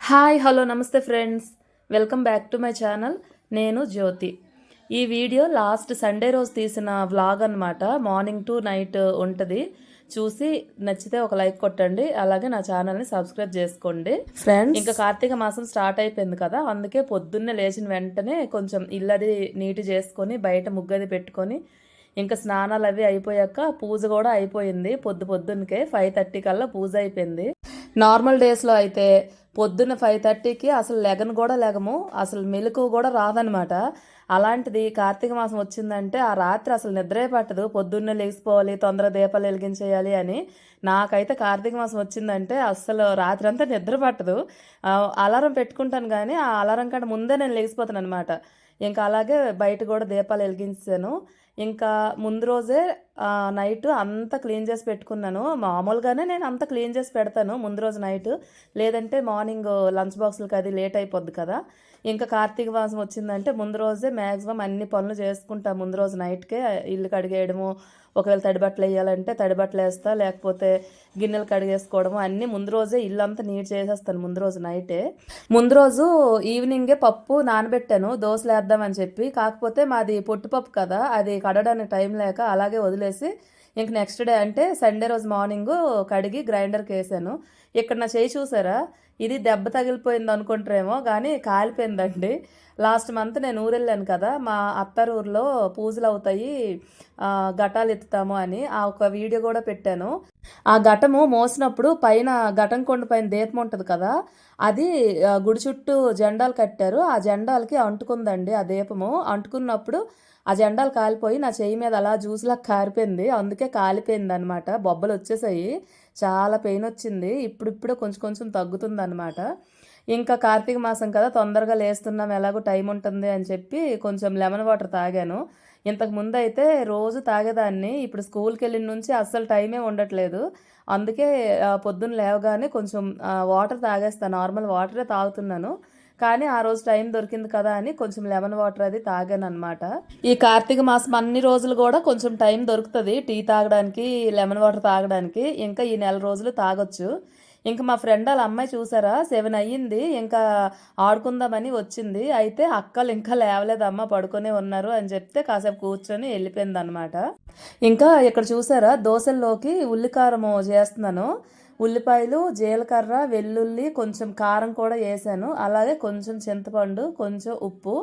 Hi hello నమస్తే friends. Welcome back to my channel. నేను జ్యోతి. ఈ వీడియో లాస్ట్ సండే రోజు తీసిన వ్లాగ్ అనమాట మార్నింగ్ టు నైట్ ఉంటుంది. చూసి నచ్చితే ఒక లైక్ కొట్టండి. అలాగే నా ఛానల్ని సబ్స్క్రైబ్ చేసుకోండి. ఫ్రెండ్స్ ఇంకా కార్తీక మాసం స్టార్ట్ అయిపోయింది కదా అందుకే పొద్దున్నే లేచిన వెంటనే కొంచెం ఇల్లది నీటి చేసుకొని బయట ముగ్గది పెట్టుకొని ఇంకా స్నానాలు అవి అయిపోయాక పూజ కూడా అయిపోయింది. పొద్దు పొద్దున్నకే ఫైవ్ థర్టీ కల్లా పూజ అయిపోయింది. నార్మల్ డేస్లో అయితే పొద్దున్న ఫైవ్ థర్టీకి అసలు లెగన్ కూడా లెగము అసలు మెలకు కూడా రాదనమాట అలాంటిది కార్తీక మాసం వచ్చిందంటే ఆ రాత్రి అసలు నిద్రే పట్టదు. పొద్దున్నే లేచిపోవాలి తొందర దీపాలు వెలిగించేయాలి అని నాకైతే కార్తీక మాసం వచ్చిందంటే అసలు రాత్రి అంతా నిద్ర పట్టదు. అలారం పెట్టుకుంటాను కానీ ఆ అలారం కంటే ముందే నేను లేచిపోతాను అనమాట ఇంకా అలాగే బయట కూడా దీపాలు వెలిగించాను. ఇంకా ముందు రోజే నైట్ అంతా క్లీన్ చేసి పెట్టుకున్నాను. మామూలుగానే నేను అంతా క్లీన్ చేసి పెడతాను ముందు రోజు నైట్. లేదంటే మార్నింగ్ లంచ్ బాక్సులకి అది లేట్ అయిపోద్ది కదా. ఇంకా కార్తీక మాసం వచ్చిందంటే ముందు రోజే మ్యాక్సిమం అన్ని పనులు చేసుకుంటాను ముందు రోజు నైట్కే ఇల్లు కడిగేయడము ఒకవేళ తడిబట్టలు వేయాలంటే తడిబట్టలు వేస్తా లేకపోతే గిన్నెలు కడిగేసుకోవడము అన్నీ ముందు రోజే ఇల్లు అంతా నీట్ చేసేస్తాను ముందు రోజు నైటే. ముందు రోజు ఈవినింగే పప్పు నానబెట్టాను దోశలు వేద్దామని చెప్పి. కాకపోతే మాది పొట్టుపప్పు కదా అది కడడానికి టైం లేక అలాగే వదిలేసి ఇంక నెక్స్ట్ డే అంటే సండే రోజు మార్నింగ్ కడిగి గ్రైండర్కి వేసాను. ఇక్కడ నా చేయి చూసారా? ఇది దెబ్బ తగిలిపోయింది అనుకుంటారేమో కానీ కాలిపోయిందండి. లాస్ట్ మంత్ నేను ఊరెళ్ళాను కదా మా అత్తారు ఊర్లో పూజలు అవుతాయి ఘటాలు ఎత్తుతాము అని ఆ ఒక వీడియో కూడా పెట్టాను. ఆ ఘటము మోసినప్పుడు పైన ఘటం కొండ పైన దీపం ఉంటుంది కదా అది గుడి చుట్టూ జెండాలు కట్టారు. ఆ జెండాలకి అంటుకుందండి ఆ దీపము. అంటుకున్నప్పుడు ఆ జెండాలు కాలిపోయి నా చెయ్యి మీద అలా జ్యూస్లా కారిపోయింది. అందుకే కాలిపోయింది అనమాట బొబ్బలు వచ్చేసాయి. చాలా పెయిన్ వచ్చింది. ఇప్పుడిప్పుడే కొంచెం కొంచెం తగ్గుతుంది అనమాట ఇంకా కార్తీక మాసం కదా తొందరగా లేస్తున్నాం. ఎలాగో టైం ఉంటుంది అని చెప్పి కొంచెం లెమన్ వాటర్ తాగాను. ఇంతకు ముందు అయితే రోజు తాగేదాన్ని. ఇప్పుడు స్కూల్కి వెళ్ళిన నుంచి అస్సలు టైమే ఉండట్లేదు. అందుకే పొద్దున్న లేవగానే కొంచెం వాటర్ తాగేస్తాను నార్మల్ వాటరే తాగుతున్నాను. కానీ ఆ రోజు టైం దొరికింది కదా అని కొంచెం లెమన్ వాటర్ అది తాగాను అనమాట ఈ కార్తీక మాసం అన్ని రోజులు కూడా కొంచెం టైం దొరుకుతుంది టీ తాగడానికి లెమన్ వాటర్ తాగడానికి. ఇంకా ఈ నెల రోజులు తాగొచ్చు. ఇంకా మా ఫ్రెండ్ వాళ్ళ అమ్మాయి చూసారా? సెవెన్ అయ్యింది. ఇంకా ఆడుకుందామని వచ్చింది. అయితే అక్కలు ఇంకా లేవలేదమ్మా పడుకొని ఉన్నారు అని చెప్తే కాసేపు కూర్చొని వెళ్ళిపోయింది అనమాట ఇంకా ఇక్కడ చూసారా? దోశల్లోకి ఉల్లికారము చేస్తున్నాను. ఉల్లిపాయలు జీలకర్ర వెల్లుల్లి కొంచెం కారం కూడా వేసాను. అలాగే కొంచెం చింతపండు కొంచెం ఉప్పు.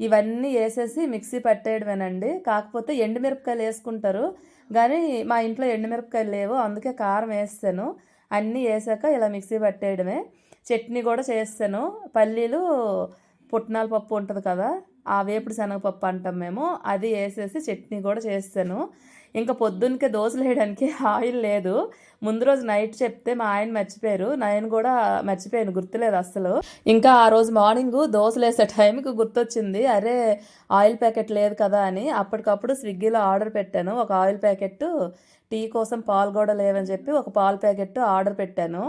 ఇవన్నీ వేసేసి మిక్సీ పట్టేయడమేనండి. కాకపోతే ఎండుమిరపకాయలు వేసుకుంటారు. కానీ మా ఇంట్లో ఎండుమిరపకాయలు లేవు. అందుకే కారం వేస్తాను. అన్నీ వేసాక ఇలా మిక్సీ పట్టేయడమే. చట్నీ కూడా చేస్తాను. పల్లీలు పుట్నాల పప్పు ఉంటుంది కదా ఆ వేపుడు శనగపప్పు అంటాం మేము. అది వేసేసి చట్నీ కూడా చేస్తాను. ఇంకా పొద్దున్నకే దోశలు వేయడానికి ఆయిల్ లేదు. ముందు రోజు నైట్ చెప్తే మా ఆయన మర్చిపోయారు. నేను కూడా మర్చిపోయాను గుర్తులేదు అసలు ఇంకా ఆ రోజు మార్నింగ్ దోశలు వేసే టైంకి గుర్తొచ్చింది అరే ఆయిల్ ప్యాకెట్ లేదు కదా అని. అప్పటికప్పుడు స్విగ్గీలో ఆర్డర్ పెట్టాను. ఒక ఆయిల్ ప్యాకెట్ టీ కోసం పాలు కూడా లేవని చెప్పి ఒక పాల ప్యాకెట్ ఆర్డర్ పెట్టాను.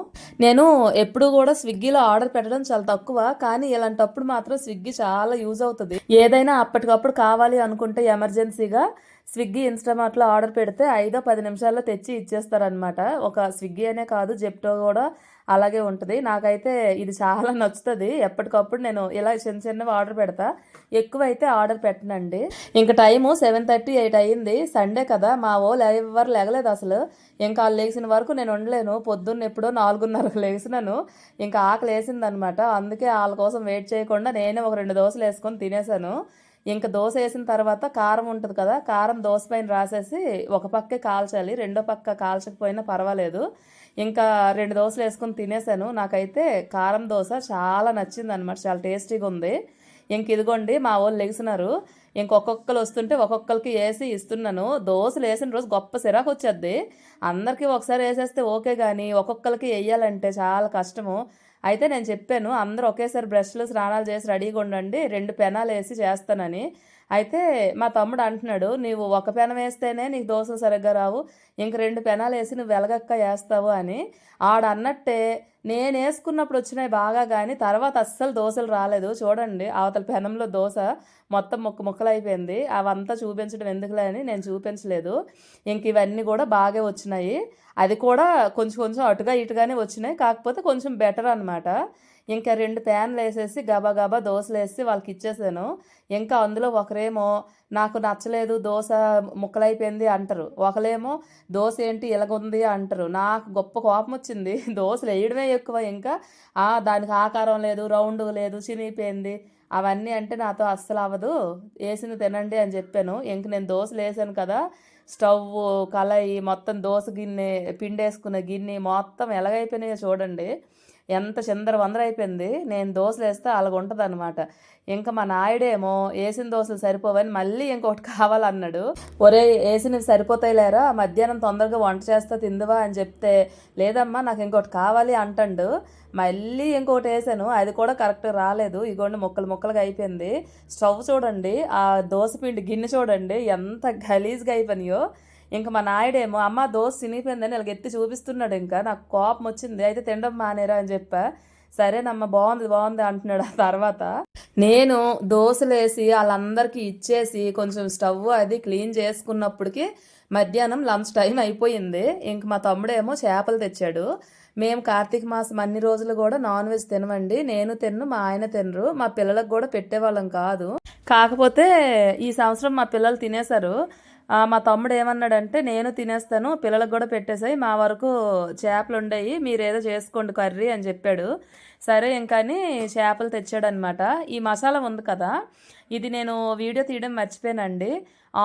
నేను ఎప్పుడు కూడా స్విగ్గీలో ఆర్డర్ పెట్టడం చాలా తక్కువ కానీ ఇలాంటప్పుడు మాత్రం స్విగ్గీ చాలా యూజ్ అవుతుంది. ఏదైనా అప్పటికప్పుడు కావాలి అనుకుంటే ఎమర్జెన్సీగా స్విగ్గీ ఇన్స్టామార్ట్లో ఆర్డర్ పెడితే ఐదో పది నిమిషాల్లో తెచ్చి ఇచ్చేస్తారనమాట ఒక స్విగ్గీ అనే కాదు జెప్టో కూడా అలాగే ఉంటుంది. నాకైతే ఇది చాలా నచ్చుతుంది. ఎప్పటికప్పుడు నేను ఇలా చిన్న చిన్నవి ఆర్డర్ పెడతా. ఎక్కువైతే ఆర్డర్ పెట్టనండి. ఇంకా టైము సెవెన్ థర్టీ ఎయిట్ అయ్యింది. సండే కదా మా ఓ ఎవరు లేగలేదు అసలు. ఇంకా వాళ్ళు లేచిన వరకు నేను ఉండలేను. పొద్దున్న ఎప్పుడో నాలుగున్నరకు లేచినాను. ఇంకా ఆకలి వేసిందనమాట అందుకే వాళ్ళ కోసం వెయిట్ చేయకుండా నేనే ఒక రెండు దోశలు వేసుకొని తినేసాను ఇంకా దోశ వేసిన తర్వాత కారం ఉంటుంది కదా కారం దోశ పైన రాసేసి ఒక పక్కే కాల్చాలి రెండో పక్క కాల్చకపోయినా పర్వాలేదు. ఇంకా రెండు దోశలు వేసుకొని తినేసాను. నాకైతే కారం దోశ చాలా నచ్చింది అనమాట చాలా టేస్టీగా ఉంది. ఇంక ఇదిగోండి మా వాళ్ళు లెగిసినారు. ఇంకొక్కొక్కరు వస్తుంటే ఒక్కొక్కరికి వేసి ఇస్తున్నాను. దోశలు వేసిన రోజు గొప్ప సిరాకు వచ్చేది అందరికీ ఒకసారి వేసేస్తే ఓకే కానీ ఒక్కొక్కరికి వేయాలంటే చాలా కష్టము. అయితే నేను చెప్పాను అందరూ ఒకేసారి బ్రష్లు స్నానాలు చేసి రెడీగా ఉండండి రెండు పెనాలు వేసి చేస్తానని. అయితే మా తమ్ముడు అంటున్నాడు నీవు ఒక పెనం వేస్తేనే నీకు దోశలు సరిగ్గా రావు ఇంక రెండు పెనాలు వేసి నువ్వు వెలగక్క వేస్తావు అని. ఆడ అన్నట్టే నేను వేసుకున్నప్పుడు వచ్చినాయి బాగా కానీ తర్వాత అస్సలు దోశలు రాలేదు. చూడండి అవతల పెనంలో దోశ మొత్తం ముక్క ముక్కలు అయిపోయింది అవంతా చూపించడం ఎందుకులే అని నేను చూపించలేదు. ఇంక ఇవన్నీ కూడా బాగా వచ్చినాయి. అది కూడా కొంచెం కొంచెం అటుగా ఇటుగానే వచ్చినాయి. కాకపోతే కొంచెం బెటర్ అనమాట ఇంకా రెండు ప్యాన్లు వేసేసి గబా గబా దోశలు వేసి వాళ్ళకి ఇచ్చేసాను. ఇంకా అందులో ఒకరేమో నాకు నచ్చలేదు దోశ ముక్కలైపోయింది అంటారు. ఒకరేమో దోశ ఏంటి ఇలాగుంది అంటారు. నాకు గొప్ప కోపం వచ్చింది. దోశలు వేయడమే ఎక్కువ ఇంకా. దానికి ఆకారం లేదు రౌండ్ లేదు చినిగిపోయింది. అవన్నీ అంటే నాతో అస్సలు అవ్వదు. వేసింది తినండి అని చెప్పాను. ఇంక నేను దోశలు వేసాను కదా. స్టవ్ కళాయి మొత్తం దోశ గిన్నె పిండేసుకున్న గిన్నె మొత్తం ఎలాగైపోయినాయో చూడండి. ఎంత చిందర వందర అయిపోయింది. నేను దోశలు వేస్తే అలాగ ఉంటుంది అనమాట ఇంకా మా నాయుడేమో వేసిన దోశలు సరిపోవని మళ్ళీ ఇంకొకటి కావాలన్నాడు. ఒరే వేసినవి సరిపోతాయి లేరా? మధ్యాహ్నం తొందరగా వంట చేస్తా తిందువా అని చెప్తే లేదమ్మా నాకు ఇంకోటి కావాలి అంటాడు. మళ్ళీ ఇంకోటి వేసాను. అది కూడా కరెక్ట్ రాలేదు. ఇగోండి ముక్కలు ముక్కలుగా అయిపోయింది. స్టవ్ చూడండి. ఆ దోశ పిండి గిన్నె చూడండి. ఎంత గలీజ్గా అయిపోయినాయో. ఇంకా మా నాయుడేమో అమ్మ దోశ చినిగిపోయిందని ఇలా ఎత్తి చూపిస్తున్నాడు ఇంకా నాకు కోపం వచ్చింది అయితే తినడం మానేరా అని చెప్పా. సరేనమ్మ బాగుంది బాగుంది అంటున్నాడు ఆ తర్వాత. నేను దోశలు వేసి వాళ్ళందరికీ ఇచ్చేసి కొంచెం స్టవ్ అది క్లీన్ చేసుకున్నప్పటికి మధ్యాహ్నం లంచ్ టైం అయిపోయింది. ఇంక మా తమ్ముడేమో చేపలు తెచ్చాడు. మేము కార్తీక మాసం అన్ని రోజులు కూడా నాన్ వెజ్ తినమండి. నేను తిన్ను మా ఆయన తినరు మా పిల్లలకు కూడా పెట్టేవాళ్ళం కాదు. కాకపోతే ఈ సంవత్సరం మా పిల్లలు తినేశారు. మా తమ్ముడు ఏమన్నాడంటే నేను తినేస్తాను పిల్లలకు కూడా పెట్టేసాయి మా వరకు చేపలు ఉండయి మీరేదో చేసుకోండి కర్రీ అని చెప్పాడు. సరే ఇంకాని చేపలు తెచ్చాడనమాట. ఈ మసాలా ఉంది కదా ఇది నేను వీడియో తీయడం మర్చిపోయానండి.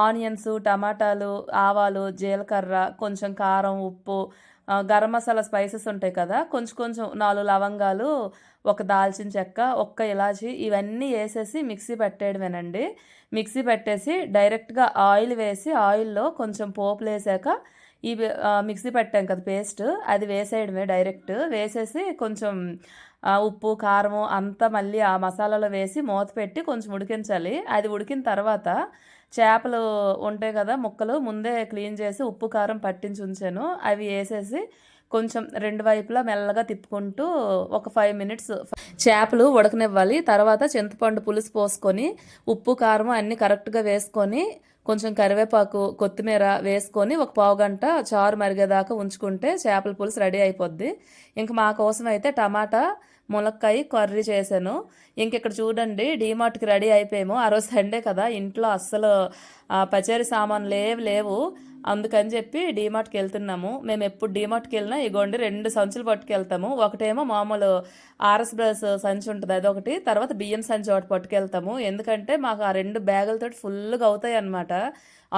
ఆనియన్స్ టమాటాలు ఆవాలు జీలకర్ర కొంచెం కారం ఉప్పు గరం మసాలా స్పైసెస్ ఉంటాయి కదా కొంచెం కొంచెం నాలుగు లవంగాలు ఒక దాల్చిన చెక్క ఒక్క ఇలాచి ఇవన్నీ వేసేసి మిక్సీ పెట్టేయడమేనండి. మిక్సీ పెట్టేసి డైరెక్ట్గా ఆయిల్ వేసి ఆయిల్లో కొంచెం పోపులు వేసాక ఈ మిక్సీ పెట్టాం కదా పేస్ట్ అది వేసేయడమే డైరెక్ట్. వేసేసి కొంచెం ఉప్పు కారము అంతా మళ్ళీ ఆ మసాలాలో వేసి మూత పెట్టి కొంచెం ఉడికించాలి. అది ఉడికిన తర్వాత చేపలు ఉంటాయి కదా ముక్కలు ముందే క్లీన్ చేసి ఉప్పు కారం పట్టించి ఉంచాను. అవి వేసేసి కొంచెం రెండు వైపులా మెల్లగా తిప్పుకుంటూ ఒక ఫైవ్ మినిట్స్ చేపలు ఉడకనివ్వాలి. తర్వాత చింతపండు పులుసు పోసుకొని ఉప్పు కారం అన్నీ కరెక్ట్గా వేసుకొని కొంచెం కరివేపాకు కొత్తిమీర వేసుకొని ఒక పావు గంట చారు మరిగేదాకా ఉంచుకుంటే చేపల పులుసు రెడీ అయిపోద్ది. ఇంక మా కోసం అయితే టమాటా ములక్కాయ కర్రీ చేశాను. ఇంక ఇక్కడ చూడండి డీమార్ట్కి రెడీ అయిపోయాము. ఆ రోజు సండే కదా ఇంట్లో అస్సలు పచేరి సామాన్లు లేవు లేవు. అందుకని చెప్పి డీమార్ట్కి వెళ్తున్నాము. మేము ఎప్పుడు డీమార్ట్కి వెళ్ళినా ఇగోండి రెండు సంచులు పట్టుకెళ్తాము. ఒకటేమో మామూలు ఆర్ఎస్ బ్రస్ సంచి ఉంటుంది అదొకటి. తర్వాత బియ్యం సంచి ఒకటి పట్టుకెళ్తాము. ఎందుకంటే మాకు ఆ రెండు బ్యాగులతో ఫుల్గా అవుతాయి అనమాట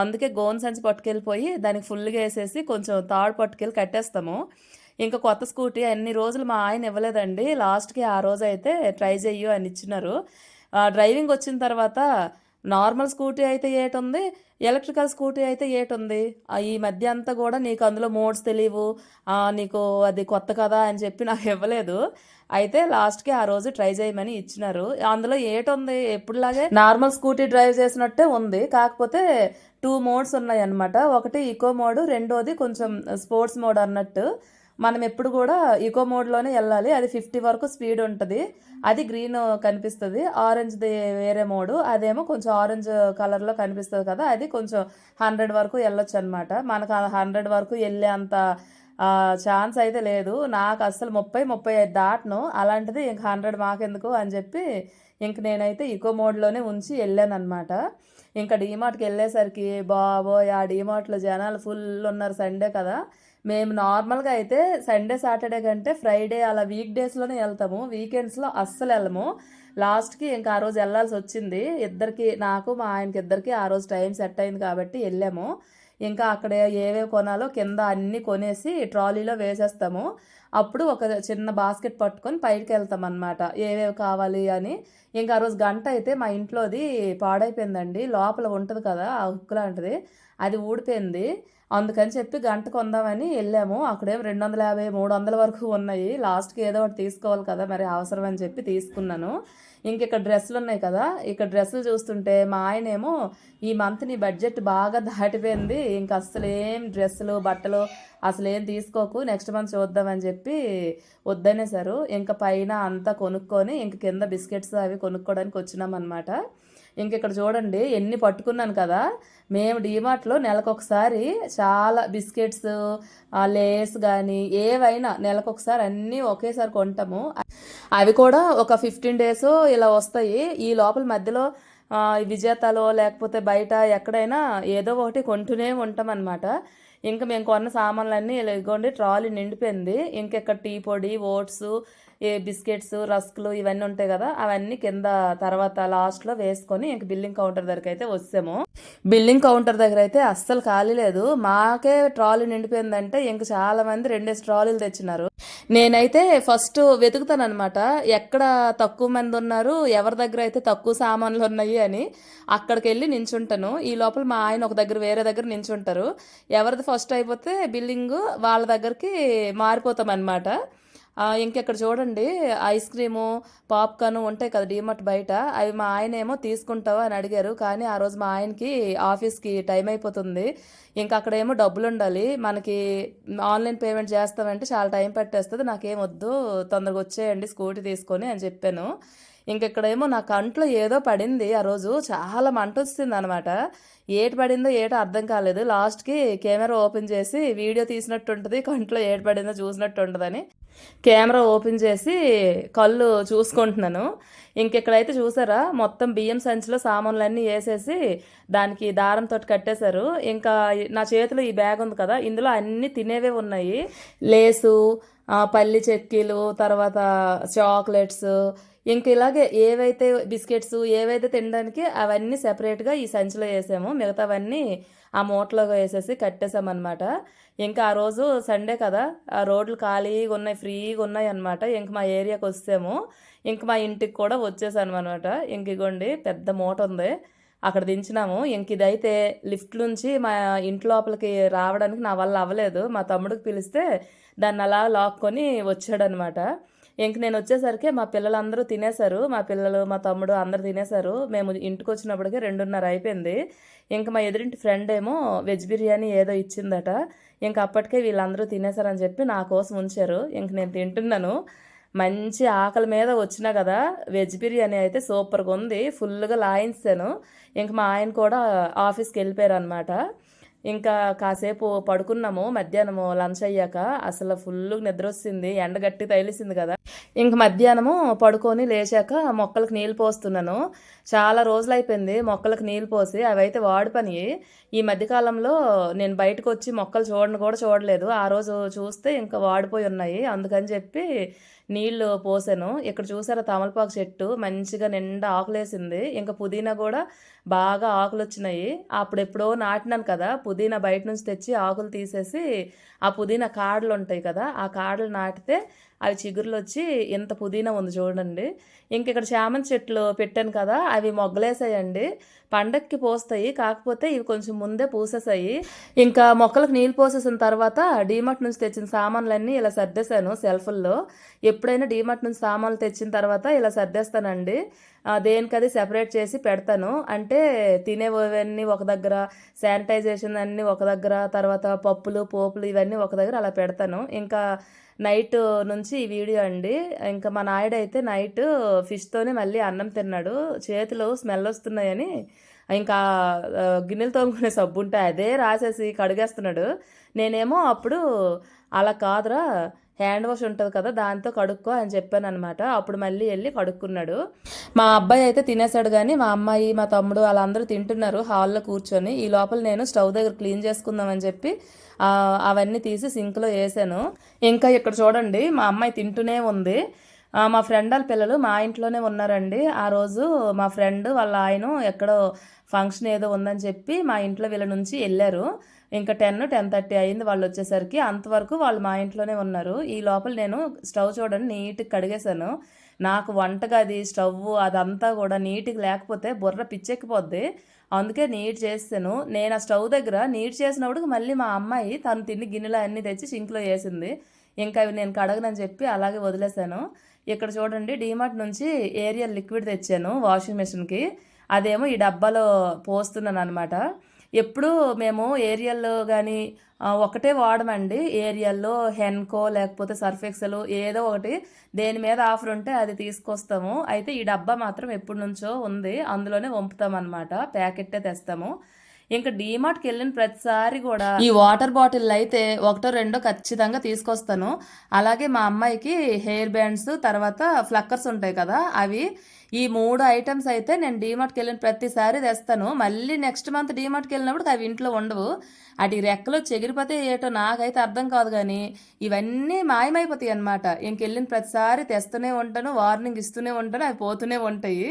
అందుకే గోన్ సంచి పట్టుకెళ్ళిపోయి దానికి ఫుల్గా వేసేసి కొంచెం తాడు పట్టుకెళ్ళి కట్టేస్తాము. ఇంకా కొత్త స్కూటీ అన్ని రోజులు మా ఆయన ఇవ్వలేదండి. లాస్ట్కి ఆ రోజు అయితే ట్రై చెయ్యు అని ఇచ్చినారు. డ్రైవింగ్ వచ్చిన తర్వాత నార్మల్ స్కూటీ అయితే ఏటుంది ఎలక్ట్రికల్ స్కూటీ అయితే ఏటుంది? ఈ మధ్య అంతా కూడా నీకు అందులో మోడ్స్ తెలియవు నీకు అది కొత్త కదా అని చెప్పి నాకు ఇవ్వలేదు. అయితే లాస్ట్కి ఆ రోజు ట్రై చేయమని ఇచ్చినారు. అందులో ఏటుంది? ఎప్పుడులాగే నార్మల్ స్కూటీ డ్రైవ్ చేసినట్టే ఉంది. కాకపోతే టూ మోడ్స్ ఉన్నాయి అన్నమాట ఒకటి ఈకో మోడ్ రెండోది కొంచెం స్పోర్ట్స్ మోడ్ అన్నట్టు. మనం ఎప్పుడు కూడా ఈకో మోడ్లోనే వెళ్ళాలి. అది ఫిఫ్టీ వరకు స్పీడ్ ఉంటుంది. అది గ్రీన్ కనిపిస్తుంది. ఆరెంజ్ది వేరే మోడు అదేమో కొంచెం ఆరెంజ్ కలర్లో కనిపిస్తుంది కదా అది కొంచెం హండ్రెడ్ వరకు వెళ్ళొచ్చు అనమాట మనకు హండ్రెడ్ వరకు వెళ్ళే అంత ఛాన్స్ అయితే లేదు. నాకు అసలు ముప్పై ముప్పై ఐదు దాటను. అలాంటిది ఇంక హండ్రెడ్ మాకెందుకు అని చెప్పి ఇంక నేనైతే ఈకో మోడ్లోనే ఉంచి వెళ్ళాను అనమాట ఇంకా డీమార్ట్కి వెళ్ళేసరికి బాబోయ్ ఆ డీమార్ట్లో జనాలు ఫుల్ ఉన్నారు సండే కదా. మేము నార్మల్గా అయితే సండే సాటర్డే కంటే ఫ్రైడే అలా వీక్ డేస్లోనే వెళ్తాము. వీకెండ్స్లో అస్సలు వెళ్ళము. లాస్ట్కి ఇంకా ఆ రోజు వెళ్ళాల్సి వచ్చింది. ఇద్దరికి నాకు మా ఆయనకి ఇద్దరికి ఆ రోజు టైం సెట్ అయింది కాబట్టి వెళ్ళాము. ఇంకా అక్కడ ఏవేవి కొనాలో కింద అన్నీ కొనేసి ట్రాలీలో వేసేస్తాము. అప్పుడు ఒక చిన్న బాస్కెట్ పట్టుకొని పైకి వెళ్తాం అనమాట ఏవేవి కావాలి అని. ఇంకా ఆ రోజు గంట అయితే మా ఇంట్లోది పాడైపోయిందండి. లోపల ఉంటుంది కదా ఆ హుక్ లాంటిది. అది ఊడిపోయింది. అందుకని చెప్పి గంట కొందామని వెళ్ళాము. అక్కడేం రెండు వందల యాభై మూడు వందల వరకు ఉన్నాయి. లాస్ట్కి ఏదో ఒకటి తీసుకోవాలి కదా మరి అవసరం అని చెప్పి తీసుకున్నాను. ఇంక ఇక్కడ డ్రెస్సులు ఉన్నాయి కదా ఇక్కడ డ్రెస్సులు చూస్తుంటే మా ఆయనేమో ఈ మంత్ నీ బడ్జెట్ బాగా దాటిపోయింది. ఇంక అసలు ఏం డ్రెస్సులు బట్టలు అసలు ఏం తీసుకోకు నెక్స్ట్ మంత్ చూద్దామని చెప్పి చెప్పి వద్దనేసారు ఇంకా పైన అంతా కొనుక్కొని ఇంక కింద బిస్కెట్స్ అవి కొనుక్కోవడానికి వచ్చినాం అనమాట ఇంక ఇక్కడ చూడండి ఎన్ని పట్టుకున్నాను కదా. మేము డీమార్ట్లో నెలకొకసారి చాలా బిస్కెట్స్ లేస్ కానీ ఏవైనా నెలకొకసారి అన్నీ ఒకేసారి కొంటాము. అవి కూడా ఒక ఫిఫ్టీన్ డేస్ ఇలా వస్తాయి. ఈ లోపల మధ్యలో విజేతలో లేకపోతే బయట ఎక్కడైనా ఏదో ఒకటి కొంటూనే ఉంటాం అనమాట ఇంకా మేము కొన్న సామాన్లన్నీ ఇలా ఇదిగోండి ట్రాలీ నిండిపోయింది. ఇంకా ఇక్కడ టీ పొడి ఓట్స్ ఏ బిస్కెట్స్ రస్కులు ఇవన్నీ ఉంటాయి కదా అవన్నీ కింద తర్వాత లాస్ట్లో వేసుకొని ఇంక బిల్లింగ్ కౌంటర్ దగ్గరికి అయితే వచ్చాము. బిల్లింగ్ కౌంటర్ దగ్గర అయితే అస్సలు ఖాళీ లేదు. మాకే ట్రాలీ నిండిపోయిందంటే ఇంక చాలా మంది రెండేసి ట్రాలీలు తెచ్చినారు. నేనైతే ఫస్ట్ వెతుకుతాను అనమాట ఎక్కడ తక్కువ మంది ఉన్నారు ఎవరి దగ్గర అయితే తక్కువ సామాన్లు ఉన్నాయి అని. అక్కడికి వెళ్ళి నించుంటాను. ఈ లోపల మా ఆయన ఒక దగ్గర వేరే దగ్గర నించుంటారు. ఎవరిది ఫస్ట్ అయిపోతే బిల్లింగ్ వాళ్ళ దగ్గరికి మారిపోతాం అనమాట ఇంకెక్కడ చూడండి ఐస్ క్రీము పాప్కార్న్ ఉంటాయి కదా డీమార్ట్ బయట అవి మా ఆయన ఏమో తీసుకుంటావా అని అడిగారు. కానీ ఆ రోజు మా ఆయనకి ఆఫీస్కి టైం అయిపోతుంది. ఇంకా అక్కడేమో డబ్బులు ఉండాలి. మనకి ఆన్లైన్ పేమెంట్ చేస్తామంటే చాలా టైం పట్టేస్తుంది. నాకేం వద్దు తొందరగా వచ్చేయండి స్కూటీ తీసుకొని అని చెప్పాను. ఇంకెక్కడేమో నా కంట్లో ఏదో పడింది. ఆ రోజు చాలా మంట వస్తుంది అనమాట ఏటి పడిందో ఏటో అర్థం కాలేదు. లాస్ట్కి కెమెరా ఓపెన్ చేసి వీడియో తీసినట్టు ఉంటుంది కంట్లో ఏటు పడిందో చూసినట్టు ఉంటుందని కెమెరా ఓపెన్ చేసి కళ్ళు చూసుకుంటున్నాను. ఇంకెక్కడైతే చూసారా మొత్తం బియ్యం సంచిలో సామాన్లన్నీ వేసేసి దానికి దారంతో కట్టేశారు. ఇంకా నా చేతిలో ఈ బ్యాగ్ ఉంది కదా ఇందులో అన్ని తినేవే ఉన్నాయి. లేసు పల్లి చెక్కీలు తర్వాత చాక్లెట్స్ ఇంక ఇలాగే ఏవైతే బిస్కెట్స్ ఏవైతే తినడానికి అవన్నీ సెపరేట్గా ఈ సంచిలో వేసాము మిగతావన్నీ ఆ మూటలో వేసేసి కట్టేసామన్నమాట. ఇంకా ఆ రోజు సండే కదా ఆ రోడ్లు ఖాళీగా ఉన్నాయి ఫ్రీగా ఉన్నాయి అనమాట ఇంక మా ఏరియాకి వస్తాము ఇంక మా ఇంటికి కూడా వచ్చేసాను అనమాట ఇంక ఇగోండి పెద్ద మూట ఉంది. అక్కడ దించినాము. ఇంక ఇదైతే లిఫ్ట్ నుంచి మా ఇంటి లోపలికి రావడానికి నా వల్ల అవ్వలేదు. మా తమ్ముడికి పిలిస్తే దాన్ని అలా లాక్కొని వచ్చాడనమాట ఇంక నేను వచ్చేసరికి మా పిల్లలందరూ తినేశారు. మా పిల్లలు మా తమ్ముడు అందరు తినేశారు. మేము ఇంటికి వచ్చినప్పటికే రెండున్నర అయిపోయింది. ఇంక మా ఎదురింటి ఫ్రెండ్ ఏమో వెజ్ బిర్యానీ ఏదో ఇచ్చిందట. ఇంక అప్పటికే వీళ్ళందరూ తినేశారని చెప్పి నా కోసం ఉంచారు. ఇంక నేను తింటున్నాను. మంచి ఆకలి మీద వచ్చినా కదా వెజ్ బిర్యానీ అయితే సూపర్గా ఉంది. ఫుల్గా లాయించాను. ఇంక మా ఆయన కూడా ఆఫీస్కి వెళ్ళిపోయారు అనమాట ఇంకా కాసేపు పడుకున్నాము మధ్యాహ్నము లంచ్ అయ్యాక అసలు ఫుల్ నిద్ర వస్తుంది ఎండ గట్టి తగిలిసింది కదా. ఇంక మధ్యాహ్నము పడుకొని లేచాక మొక్కలకు నీళ్ళు పోస్తున్నాను. చాలా రోజులు అయిపోయింది మొక్కలకు నీళ్ళు పోసి అవైతే వాడిపని పని. ఈ మధ్యకాలంలో నేను బయటకు వచ్చి మొక్కలు చూడను కూడా చూడలేదు. ఆ రోజు చూస్తే ఇంకా వాడిపోయి ఉన్నాయి. అందుకని చెప్పి నీళ్ళు పోసాను. ఇక్కడ చూసారా తమలపాకు చెట్టు? మంచిగా నిండా ఆకులేసింది. ఇంకా పుదీనా కూడా బాగా ఆకులు వచ్చినాయి అప్పుడు ఎప్పుడో నాటినాను కదా పుదీనా బయట నుంచి తెచ్చి ఆకులు తీసేసి ఆ పుదీనా కాడలు ఉంటాయి కదా ఆ కాడలు నాటితే అవి చిగురులు వచ్చి ఇంత పుదీనా ఉంది చూడండి. ఇంక ఇక్కడ చామంతి చెట్లు పెట్టాను కదా అవి మొగ్గలేసాయండి. పండక్కి పోస్తాయి కాకపోతే ఇవి కొంచెం ముందే పూసేసాయి. ఇంకా మొక్కలకు నీళ్ళు పోసేసిన తర్వాత డీమార్ట్ నుంచి తెచ్చిన సామాన్లన్నీ ఇలా సర్దేశాను సెల్ఫుల్లో. ఎప్పుడైనా డీమార్ట్ నుంచి సామాన్లు తెచ్చిన తర్వాత ఇలా సర్దేస్తానండి. దేనికది సెపరేట్ చేసి పెడతాను. అంటే తినేవన్నీ ఒక దగ్గర శానిటైజేషన్ అన్నీ ఒక దగ్గర తర్వాత పప్పులు పోపులు ఇవన్నీ ఒక దగ్గర అలా పెడతాను. ఇంకా నైట్ నుంచి ఈ వీడియో అండి. ఇంకా మా నాయుడు అయితే నైట్ ఫిష్తోనే మళ్ళీ అన్నం తిన్నాడు. చేతులు స్మెల్ వస్తున్నాయని ఇంకా గిన్నెలు తోముకునే సబ్బు ఉంటాయి అదే రాసేసి కడిగేస్తున్నాడు. నేనేమో అప్పుడు అలా కాదురా హ్యాండ్ వాష్ ఉంటుంది కదా దాంతో కడుక్కో అని చెప్పాను అనమాట అప్పుడు మళ్ళీ వెళ్ళి కడుక్కున్నాడు. మా అబ్బాయి అయితే తినేసాడు కానీ మా అమ్మాయి మా తమ్ముడు వాళ్ళందరూ తింటున్నారు హాల్లో కూర్చొని. ఈ లోపల నేను స్టవ్ దగ్గర క్లీన్ చేసుకుందామని చెప్పి అవన్నీ తీసి సింక్లో వేసాను ఇంకా ఇక్కడ చూడండి మా అమ్మాయి తింటూనే ఉంది. మా ఫ్రెండ్ వాళ్ళ పిల్లలు మా ఇంట్లోనే ఉన్నారండి. ఆ రోజు మా ఫ్రెండ్ వాళ్ళ ఆయన ఎక్కడో ఫంక్షన్ ఏదో ఉందని చెప్పి మా ఇంట్లో వీళ్ళ నుంచి వెళ్ళారు. ఇంకా టెన్ టెన్ థర్టీ అయింది వాళ్ళు వచ్చేసరికి. అంతవరకు వాళ్ళు మా ఇంట్లోనే ఉన్నారు. ఈ లోపల నేను స్టవ్ చూడండి నీట్గా కడిగేశాను. నాకు వంటగది స్టవ్ అదంతా కూడా నీట్గా లేకపోతే బుర్ర పిచ్చెక్కిపోద్ది. అందుకే నీట్ చేస్తాను నేను ఆ స్టవ్ దగ్గర నీట్ చేసినప్పుడు మళ్ళీ మా అమ్మాయి తను తిని గిన్నెలు అన్నీ తెచ్చి సింక్లో వేసింది. ఇంకా అవి నేను కడగనని చెప్పి అలాగే వదిలేశాను. ఇక్కడ చూడండి డీమార్ట్ నుంచి ఏరియల్ లిక్విడ్ తెచ్చాను వాషింగ్ మెషిన్కి. అదేమో ఈ డబ్బాలో పోస్తున్నాను అనమాట ఎప్పుడు మేము ఏరియల్లో కానీ ఒకటే వాడమండి. ఏరియల్లో హెన్కో లేకపోతే సర్ఫెక్సలు ఏదో ఒకటి దేని మీద ఆఫర్ ఉంటే అది తీసుకొస్తాము. అయితే ఈ డబ్బా మాత్రం ఎప్పటి నుంచో ఉంది. అందులోనే వంపుతామన్నమాట. అనమాట ప్యాకెట్టే తెస్తాము. ఇంకా డీమార్ట్కి వెళ్ళిన ప్రతిసారి కూడా ఈ వాటర్ బాటిల్ అయితే ఒకటో రెండో ఖచ్చితంగా తీసుకొస్తాను. అలాగే మా అమ్మాయికి హెయిర్ బ్యాండ్స్ తర్వాత ఫ్లక్కర్స్ ఉంటాయి కదా అవి ఈ మూడు ఐటమ్స్ అయితే నేను డీమార్ట్కి వెళ్ళిన ప్రతిసారి తెస్తాను. మళ్ళీ నెక్స్ట్ మంత్ డీమార్ట్కి వెళ్ళినప్పుడు అవి ఇంట్లో ఉండవు. అటు రెక్కలో చెగిరిపోతే ఏటో నాకైతే అర్థం కాదు కానీ ఇవన్నీ మాయమైపోతాయి అనమాట ఇంకెళ్ళిన ప్రతిసారి తెస్తూనే ఉంటాను వార్నింగ్ ఇస్తూనే ఉంటాను అవి పోతూనే ఉంటాయి.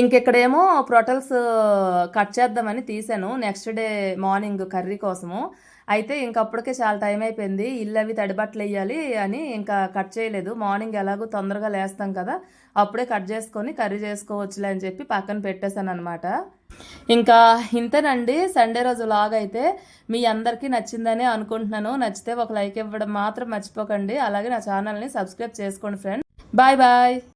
ఇంకెక్కడేమో ప్రొటల్స్ కట్ చేద్దామని తీసాను నెక్స్ట్ డే మార్నింగ్ కర్రీ కోసము. అయితే ఇంకప్పటికే చాలా టైం అయిపోయింది. ఇల్లు అవి తడిబట్టలు వేయాలి అని ఇంకా కట్ చేయలేదు. మార్నింగ్ ఎలాగో తొందరగా లేస్తాం కదా అప్పుడే కట్ చేసుకొని కర్రీ చేసుకోవచ్చులే అని చెప్పి పక్కన పెట్టేశాను అనమాట ఇంకా ఇంతేనండి. సండే రోజు లాగ్ అయితే మీ అందరికీ నచ్చిందని అనుకుంటున్నాను. నచ్చితే ఒక లైక్ ఇవ్వడం మాత్రం మర్చిపోకండి. అలాగే నా ఛానల్ని సబ్స్క్రైబ్ చేసుకోండి ఫ్రెండ్ బాయ్ బాయ్